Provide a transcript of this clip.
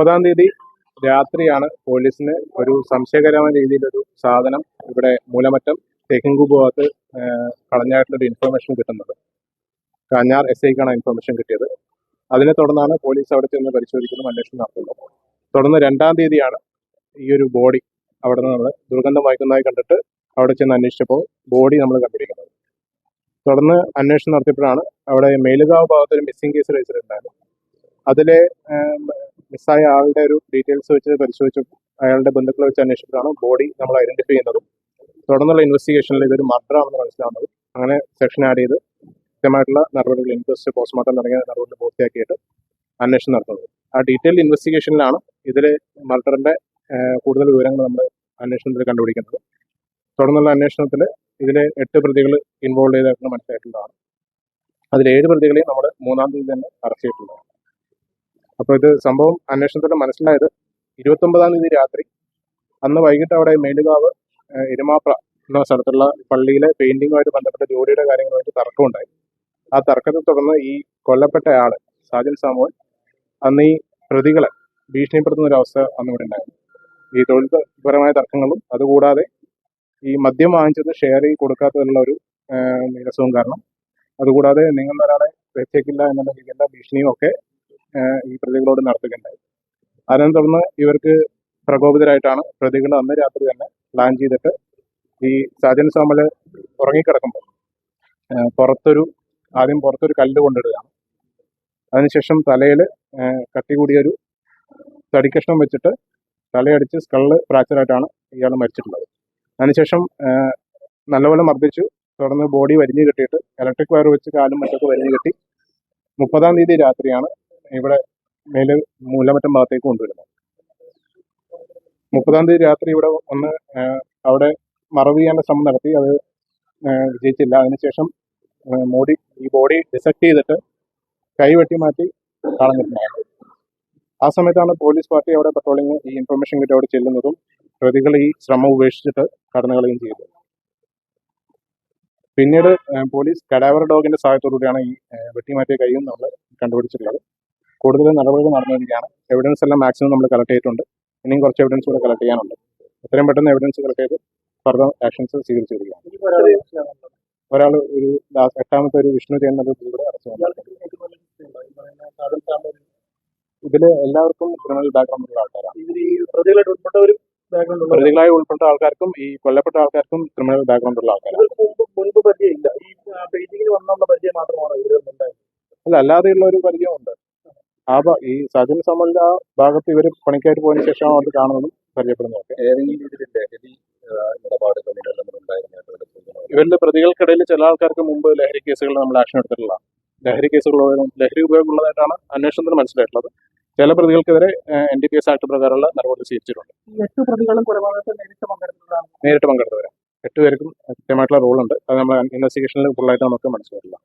മുപ്പതാം തീയതി രാത്രിയാണ് പോലീസിന് ഒരു സംശയകരമായ രീതിയിലൊരു സാധനം ഇവിടെ മൂലമറ്റം തെക്കിങ്കു ഭാഗത്ത് കളഞ്ഞായിട്ടുള്ളൊരു ഇൻഫർമേഷൻ കിട്ടുന്നത്. കാഞ്ഞാർ എസ് ഐക്കാണ് ഇൻഫർമേഷൻ കിട്ടിയത്. അതിനെ തുടർന്നാണ് പോലീസ് അവിടെ ചെന്ന് പരിശോധിക്കുന്നതും അന്വേഷണം നടത്തുന്നത് തുടർന്ന് രണ്ടാം തീയതിയാണ് ഈ ഒരു ബോഡി അവിടെ നിന്ന് നമ്മൾ ദുർഗന്ധം വായിക്കുന്നതായി കണ്ടിട്ട് അവിടെ ചെന്ന് അന്വേഷിച്ചപ്പോൾ ബോഡി നമ്മൾ കണ്ടിരിക്കുന്നത്. തുടർന്ന് അന്വേഷണം നടത്തിയപ്പോഴാണ് അവിടെ മേലുകാവ് ഭാഗത്ത് ഒരു മിസ്സിംഗ് കേസ് രജിസ്റ്റർ ഉണ്ടായിരുന്നു അതിലെ മിസ്സായ ആളുടെ ഒരു ഡീറ്റെയിൽസ് വെച്ച് പരിശോധിച്ചു അയാളുടെ ബന്ധുക്കളെ വെച്ച് അന്വേഷിച്ചിട്ടാണ് ബോഡി നമ്മൾ ഐഡന്റിഫൈ ചെയ്യുന്നതും തുടർന്നുള്ള ഇൻവെസ്റ്റിഗേഷനിൽ ഇതൊരു മർഡറാണെന്ന് മനസ്സിലാവുന്നത് അങ്ങനെ സെക്ഷൻ ആഡ് ചെയ്ത് കൃത്യമായിട്ടുള്ള നടപടികൾ ഇൻക്വസ്റ്റ് പോസ്റ്റ്മോർട്ടം തുടങ്ങിയ നടപടികൾ പൂർത്തിയാക്കിയിട്ട് അന്വേഷണം നടത്തുന്നത്. ആ ഡീറ്റെയിൽ ഇൻവെസ്റ്റിഗേഷനിലാണ് ഇതിലെ മർഡറിന്റെ കൂടുതൽ വിവരങ്ങൾ നമ്മൾ അന്വേഷണത്തിൽ കണ്ടുപിടിക്കുന്നത് തുടർന്നുള്ള അന്വേഷണത്തിൽ ഇതിലെ എട്ട് പ്രതികൾ ഇൻവോൾവ് ചെയ്തായിട്ട് മനസ്സിലായിട്ടുള്ളതാണ്. അതിൽ ഏഴ് പ്രതികളെയും നമ്മൾ മൂന്നാം തീയതി തന്നെ അറസ്റ്റ് ചെയ്തിട്ടുള്ളതാണ്. അപ്പോൾ ഇത് സംഭവം അന്വേഷണത്തിൽ മനസ്സിലായത് ഇരുപത്തൊമ്പതാം തീയതി രാത്രി. അന്ന് വൈകിട്ട് അവിടെ മേലുകാവ് ഇരുമാപ്ര എന്ന സ്ഥലത്തുള്ള പള്ളിയിലെ പെയിന്റിങ്ങുമായിട്ട് ബന്ധപ്പെട്ട ജോലിയുടെ കാര്യങ്ങളുമായിട്ട് തർക്കമുണ്ടായി. ആ തർക്കത്തെ തുടർന്ന് ഈ കൊല്ലപ്പെട്ട ആൾ സാജൻ സാമോൻ അന്ന് ഈ പ്രതികളെ ഭീഷണിപ്പെടുത്തുന്ന ഒരു അവസ്ഥ അന്ന് ഇവിടെ ഉണ്ടായിരുന്നു ഈ തൊഴിൽപരമായ തർക്കങ്ങളും അതുകൂടാതെ ഈ മദ്യം വാങ്ങിച്ചത് ഷെയർ കൊടുക്കാത്തതിനുള്ള ഒരു നിരസവും കാരണം. അതുകൂടാതെ നിങ്ങൾ ഒരാളെ വെച്ചേക്കില്ല എന്നുള്ള രീതിയിലുള്ള ഭീഷണിയും ഒക്കെ ഈ പ്രതികളോട് നടത്തുകയുണ്ടായി. അതിനെ തുടർന്ന് ഇവർക്ക് പ്രകോപിതരായിട്ടാണ് പ്രതികൾ അന്ന് രാത്രി തന്നെ പ്ലാൻ ചെയ്തിട്ട് ഈ സാജൻ സോമൽ ഉറങ്ങിക്കിടക്കുമ്പോൾ പുറത്തൊരു ആദ്യം പുറത്തൊരു കല്ല് കൊണ്ടിടുകയാണ്. അതിനുശേഷം തലയിൽ കട്ടി കൂടിയൊരു തടിക്കഷ്ണം വെച്ചിട്ട് തലയടിച്ച് സ്കൾ ഫ്രാക്ചറായിട്ടാണ് ഇയാൾ മരിച്ചിട്ടുള്ളത്. അതിനുശേഷം നല്ലപോലെ മർദ്ദിച്ചു. തുടർന്ന് ബോഡി വരിഞ്ഞു കെട്ടിയിട്ട് ഇലക്ട്രിക് വയർ വെച്ച് കാലും മറ്റൊക്കെ വരിഞ്ഞു കെട്ടി മുപ്പതാം തീയതി രാത്രിയാണ് ഇവിടെ മേലെ മൂലമറ്റം ഭാഗത്തേക്ക് കൊണ്ടുവരുന്നത്. മുപ്പതാം തീയതി രാത്രി ഇവിടെ ഒന്ന് അവിടെ മറവ് ചെയ്യാനുള്ള ശ്രമം നടത്തി. അത് വിജയിച്ചില്ല. അതിനുശേഷം മോഡി ഈ ബോഡി ഡിസക്ട് ചെയ്തിട്ട് കൈ വെട്ടി മാറ്റി കളഞ്ഞിട്ടുണ്ടായിരുന്നു ആ സമയത്താണ് പോലീസ് പാർട്ടി അവിടെ പട്രോളിങ് ഈ ഇൻഫർമേഷൻ കിട്ടി അവിടെ ചെല്ലുന്നതും പ്രതികൾ ഈ ശ്രമം ഉപേക്ഷിച്ചിട്ട് കടന്നു ചെയ്തു. പിന്നീട് പോലീസ് കടാവർ ഡോഗിന്റെ സഹായത്തോടുകൂടിയാണ് ഈ വെട്ടിമാറ്റിയ കൈയും നമ്മൾ കണ്ടുപിടിച്ചിട്ടുള്ളത്. കൂടുതൽ നടപടികൾ നടന്നിരിക്കുകയാണ്. എവിഡൻസ് എല്ലാം മാക്സിമം നമ്മൾ കളക്ട് ചെയ്തിട്ടുണ്ട്. ഇനിയും കുറച്ച് എവിഡൻസ് കൂടെ കളക്ട് ചെയ്യാനുണ്ട്. എത്രയും പെട്ടെന്ന് എവിഡൻസ് കളക്ട് ചെയ്ത് ഫർദർ ആക്ഷൻസ് സ്വീകരിച്ചു വരികയാണ് ഒരാൾ ഒരു എട്ടാമത്തെ ഒരു വിഷ്ണു ചെയ്യുന്നത് കൂടെ ഇതിൽ എല്ലാവർക്കും ക്രിമിനൽ ബാക്ക്ഗ്രൗണ്ട് ഉള്ള ആൾക്കാരാണ്. പ്രതികളായി ഉൾപ്പെട്ട ആൾക്കാർക്കും ഈ കൊല്ലപ്പെട്ട ആൾക്കാർക്കും ക്രിമിനൽ ബാക്ക്ഗ്രൗണ്ട് ഉള്ള ആൾക്കാരാണ്. മുൻപ് പരിചയമില്ല. ഈ പെയിന്റിങ്ങിന് വന്നുള്ള പരിചയം മാത്രമാണ് അല്ല അല്ലാതെയുള്ള ഒരു പരിചയമുണ്ട് ആ ഈ സജിൻ സമലിന്റെ ആ ഭാഗത്ത് ഇവർ പണിക്കായിട്ട് പോയതിനു ശേഷം അത് കാണുന്നതും പരിചയപ്പെടുന്നതൊക്കെ. ഏതെങ്കിലും രീതിയിൽ ലഹരി ഇടപാടുകൾ ഉണ്ടായിരുന്നതായിട്ട് ഇവരിലെ പ്രതികൾക്കിടയിൽ ചില ആൾക്കാർക്ക് മുമ്പ് ലഹരി കേസുകൾ നമ്മൾ ആക്ഷൻ എടുത്തിട്ടുള്ള ലഹരി കേസുകളുള്ളതും ലഹരി ഉപയോഗമുള്ളതായിട്ടാണ് അന്വേഷണത്തിന് മനസ്സിലായിട്ടുള്ളത്. ചില പ്രതികൾക്കെതിരെ N D P S act പ്രകാരമുള്ള നടപടി സ്വീകരിച്ചിട്ടുണ്ട്. എട്ട് പ്രതികളും കൊലപാതകത്തിൽ നേരിട്ട് പങ്കെടുത്തതാണ് നേരിട്ട് പങ്കെടുത്തവരാണ്. എട്ടുപേർക്കും കൃത്യമായിട്ടുള്ള റോളുണ്ട് അത് നമ്മൾ ഇൻവെസ്റ്റിഗേഷനിൽ ഫുള്ളായിട്ട് നമുക്ക് മനസ്സിലായിട്ടില്ല